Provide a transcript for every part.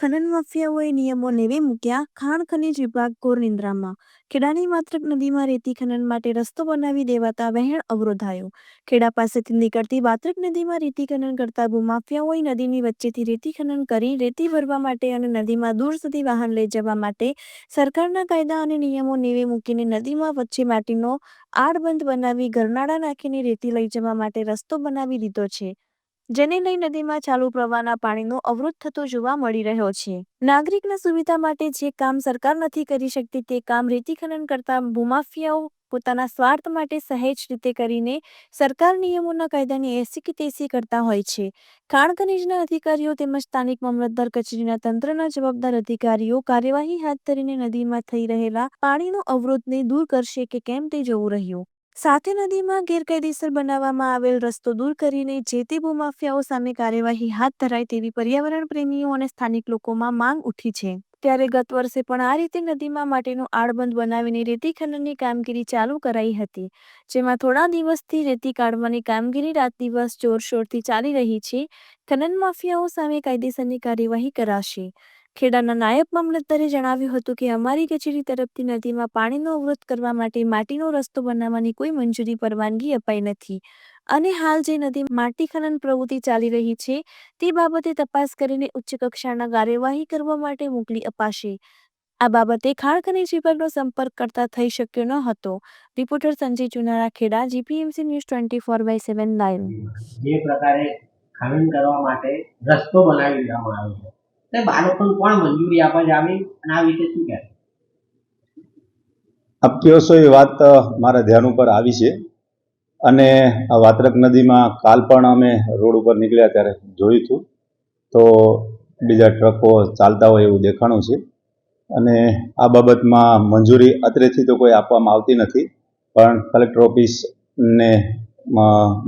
ખનન માફિયાઓએ નિયમો નેવે મૂક્યા. ખાણ ખનીજ વિભાગ ઘોર નિંદ્રામાં. ખેડાની માત્રક નદીમાં રેતી ખનન માટે રસ્તો બનાવી દેવાતા વહેણ અવરોધાયો. ખેડા પાસેથી નીકળતી વાત્રક નદીમાં રેતી ખનન કરતા ભૂમાફિયાઓએ નદીની વચ્ચેથી રેતી ખનન કરી રેતી ભરવા માટે અને નદીમાં દૂર સુધી વાહન લઈ જવા માટે સરકારના કાયદા અને નિયમો નેવે મૂકીને નદીમાં વચ્ચે માટીનો આડબંધ બનાવી ગરનાળા નાખીને રેતી લઈ જવા માટે રસ્તો બનાવી દીધો છે. જેને લઈ નદીમાં ચાલુ પ્રવાહના પાણીનો અવરોધ થતો જોવા મળી રહ્યો છે. નાગરિકના સુવિધા માટે જે કામ સરકાર નથી કરી શકતી તે કામ રેતી ખનન કરતા ભૂમાફિયાઓ પોતાના સ્વાર્થ માટે સહેજ રીતે કરીને સરકાર નિયમોના કાયદાની એસી કે તેસી કરતા હોય છે. ખાણ ખનીજના અધિકારીઓ તેમજ સ્થાનિક મામલતદાર, કચેરીના તંત્રના જવાબદાર અધિકારીઓ કાર્યવાહી હાથ ધરીને નદીમાં થઈ રહેલા પાણીનો અવરોધને દૂર કરશે કે કેમ તે જોવું રહ્યું. સાથે નદીમાં ગેરકાયદેસર બનાવવામાં આવેલ રસ્તો દૂર કરીને જે તે ભૂમાફિયાઓ સામે કાર્યવાહી હાથ ધરાય તેવી પર્યાવરણ પ્રેમીઓ અને સ્થાનિક લોકોમાં માંગ ઉઠી છે. ત્યારે ગત વર્ષે પણ આ રીતે નદીમાં માટેનો આડબંધ બનાવીને રેતી ખનનની કામગીરી ચાલુ કરાઈ હતી, જેમાં થોડા દિવસથી રેતી કાઢવાની કામગીરી રાત દિવસ જોરશોરથી ચાલી રહી છે. ખનન માફિયાઓ સામે કાયદેસરની કાર્યવાહી કરાશે. ખેડાના નાયબ મામલતદારે જણાવ્યું હતું કે, અમારી કચેરી તરફથી નદીમાં પાણીનો અવરોધ કરવા માટે માટીનો રસ્તો બનાવવાની કોઈ મંજૂરી, પરવાનગી અપાઈ નથી. અને હાલ જે નદી માટી ખનન પ્રવૃત્તિ ચાલી રહી છે, તે બાબતે તપાસ કરીને ઉચ્ચ કક્ષાના કાર્યવાહી કરવા માટે મોકલી અપાશે. આ બાબતે ખાણ ખનીજ વિભાગનો સંપર્ક કરતા થઈ શક્યો ન હતો. Reporter Sanjay Chunara, Kheda, GPMC news twenty four by seven live જે પ્રકારે ખનન કરવા માટે રસ્તો બનાવી દેવામાં આવ્યો છે. તે બાળકોને કોણ મંજૂરી આપવા જ આવી અને આ વિશે શું કહેશો આપ કહો છો એ વાત મારા ધ્યાન ઉપર આવી છે. અને આ વાત્રક નદીમાં કાલ પણ અમે રોડ ઉપર નીકળ્યા ત્યારે જોયું હતું. તો બીજા ટ્રકો ચાલતા હોય એવું દેખાણું છે. અને આ બાબતમાં મંજૂરી અત્રેથી તો કોઈ આપવામાં આવતી નથી. પણ કલેક્ટર ઓફિસને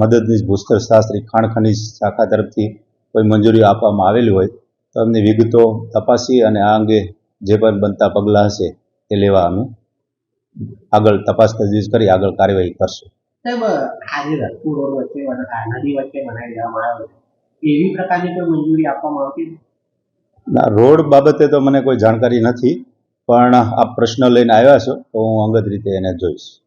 મદદનીશ ભૂસ્તર શાસ્ત્રી ખાણ ખનીજ શાખા તરફથી કોઈ મંજૂરી આપવામાં આવેલી હોય તો એમની વિગતો તપાસી અને આ અંગે જે પણ બનતા પગલાં હશે તે લેવા અમે આગળ તપાસ તજવીજ કરી આગળ કાર્યવાહી કરશું. સાહેબ આજે જે રોડ વચ્ચે નદી વચ્ચે બનાવી દેવામાં આવ્યો છે. એવી પ્રકારની કોઈ મંજૂરી આપવામાં આવતી ના રોડ બાબતે તો મને કોઈ જાણકારી નથી પણ આ પ્રશ્ન લઈને આવ્યા છો તો હું અંગત રીતે એને જોઈશ.